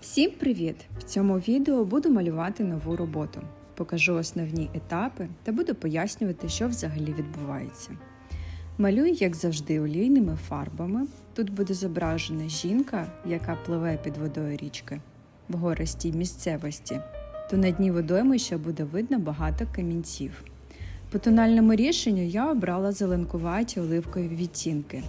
Всім привіт! В цьому відео буду малювати нову роботу. Покажу основні етапи та буду пояснювати, що взагалі відбувається. Малюю, як завжди, олійними фарбами. Тут буде зображена жінка, яка пливе під водою річки в гористій місцевості. То на дні водоймища буде видно багато камінців. По тональному рішенню я обрала зеленкуваті оливкові відтінки.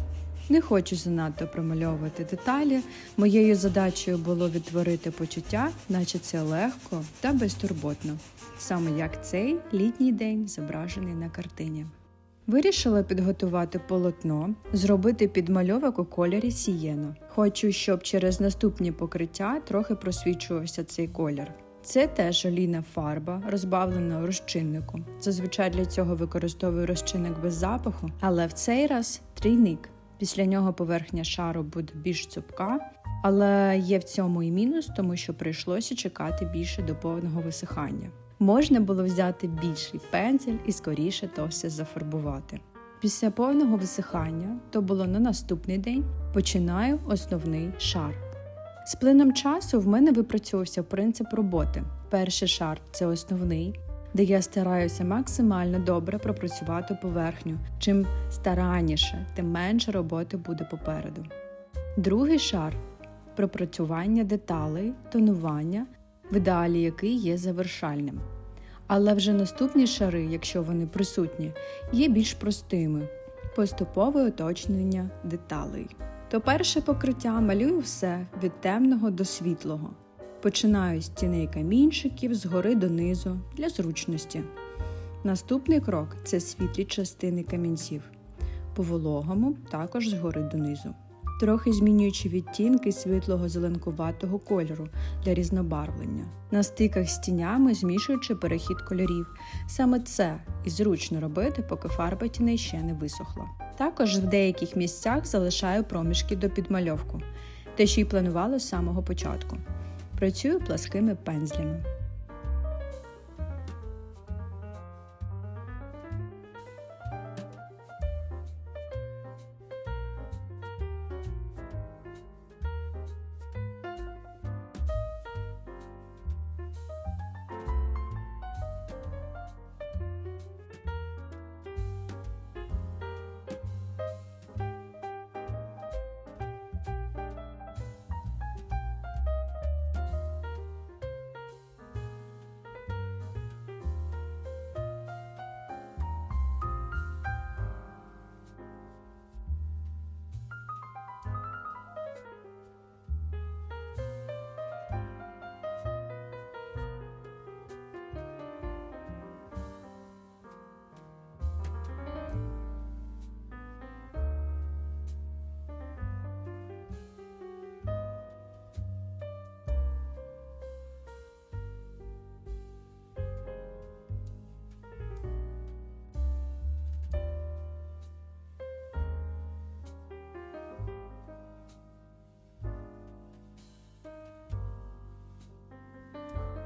Не хочу занадто промальовувати деталі. Моєю задачею було відтворити почуття, наче це легко та безтурботно, саме як цей літній день зображений на картині. Вирішила підготувати полотно, зробити підмальовок у кольорі сієно. Хочу, щоб через наступні покриття трохи просвічувався цей колір. Це теж олійна фарба, розбавлена у розчиннику. Зазвичай для цього використовую розчинник без запаху, але в цей раз трійник. Після нього поверхня шару буде більш цупка, але є в цьому і мінус, тому що прийшлося чекати більше до повного висихання. Можна було взяти більший пензель і скоріше то все зафарбувати. Після повного висихання, то було на наступний день, починаю основний шар. З плином часу в мене випрацьовувався принцип роботи. Перший шар це основний, де я стараюся максимально добре пропрацювати поверхню. Чим старанніше, тим менше роботи буде попереду. Другий шар пропрацювання деталей, тонування, в ідеалі який є завершальним. Але вже наступні шари, якщо вони присутні, є більш простими поступове уточнення деталей. То перше покриття малюю все від темного до світлого. Починаю з тіней камінчиків згори донизу для зручності. Наступний крок це світлі частини камінців. По вологому також згори донизу. Трохи змінюючи відтінки світлого зеленкуватого кольору для різнобарвлення. На стиках з тінями змішуючи перехід кольорів. Саме це і зручно робити, поки фарба тіней ще не висохла. Також в деяких місцях залишаю проміжки до підмальовку, те, що й планувала з самого початку. Працюю пласкими пензлями.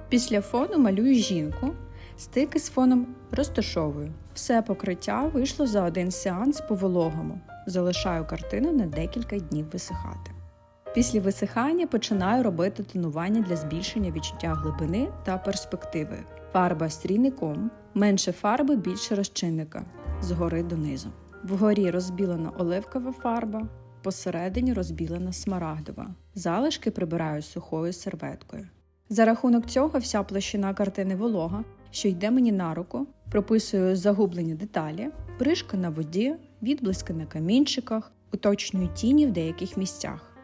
Після фону малюю жінку, стики з фоном розташовую. Все покриття вийшло за один сеанс по вологому. Залишаю картину на декілька днів висихати. Після висихання починаю робити тонування для збільшення відчуття глибини та перспективи. Фарба з трійником, менше фарби, більше розчинника згори донизу. Вгорі розбілена оливкова фарба, посередині розбілена смарагдова. Залишки прибираю сухою серветкою. За рахунок цього вся площина картини волога, що йде мені на руку, прописую загублені деталі, бришка на воді, відблиски на камінчиках, уточнюю тіні в деяких місцях.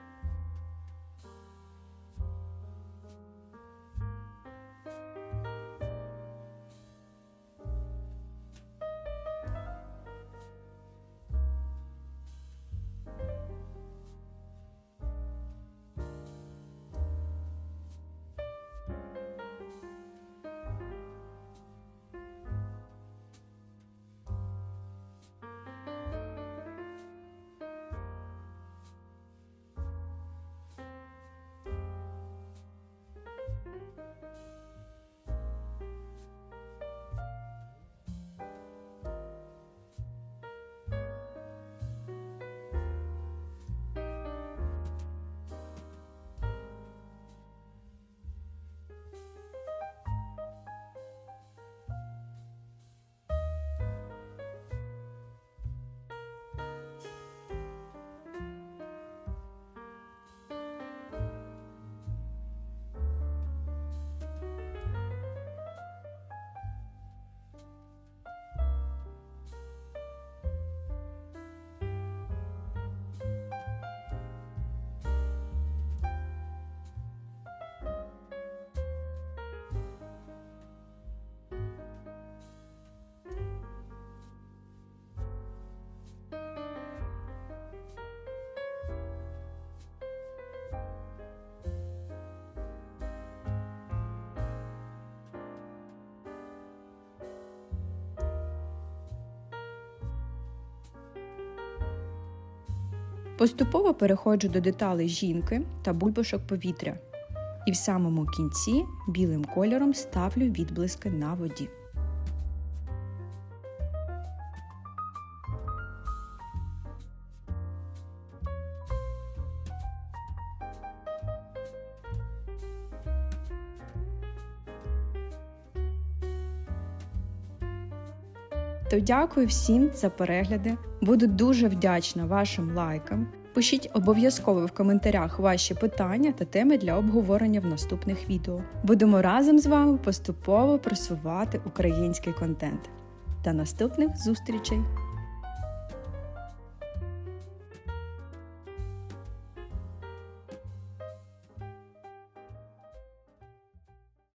Поступово переходжу до деталей жінки та бульбашок повітря. І в самому кінці білим кольором ставлю відблиски на воді. То дякую всім за перегляди. Буду дуже вдячна вашим лайкам. Пишіть обов'язково в коментарях ваші питання та теми для обговорення в наступних відео. Будемо разом з вами поступово просувати український контент. Та наступних зустрічей!